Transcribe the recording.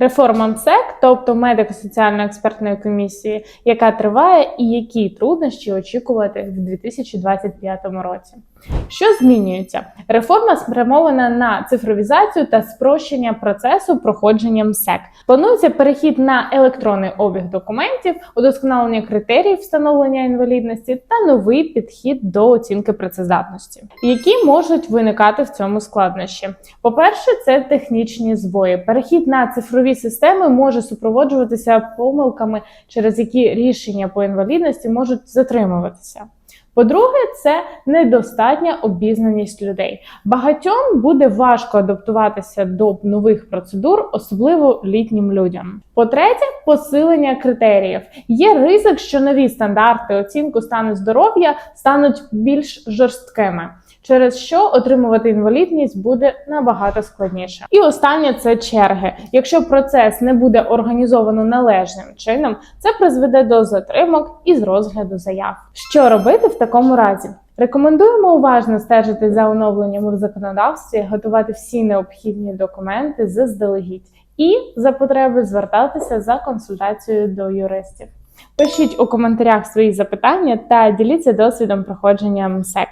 Реформа МСЕК, тобто медико-соціальної експертної комісії, яка триває, і які труднощі очікувати в 2025 році. Що змінюється? Реформа спрямована на цифровізацію та спрощення процесу проходження МСЕК. Планується перехід на електронний обіг документів, удосконалення критеріїв встановлення інвалідності та новий підхід до оцінки працездатності, які можуть виникати в цьому складнощі. По-перше, це технічні збої. Перехід на цифрові системи може супроводжуватися помилками, через які рішення по інвалідності можуть затримуватися. По-друге, це недостатня обізнаність людей. Багатьом буде важко адаптуватися до нових процедур, особливо літнім людям. По-третє, посилення критеріїв. Є ризик, що нові стандарти оцінку стану здоров'я стануть більш жорсткими. Через що отримувати інвалідність буде набагато складніше. І останнє це черги. Якщо процес не буде організовано належним чином, це призведе до затримок із розгляду заяв. Що робити в такому разі? Рекомендуємо уважно стежити за оновленнями в законодавстві, готувати всі необхідні документи заздалегідь і за потреби звертатися за консультацією до юристів. Пишіть у коментарях свої запитання та діліться досвідом проходження МСЕК.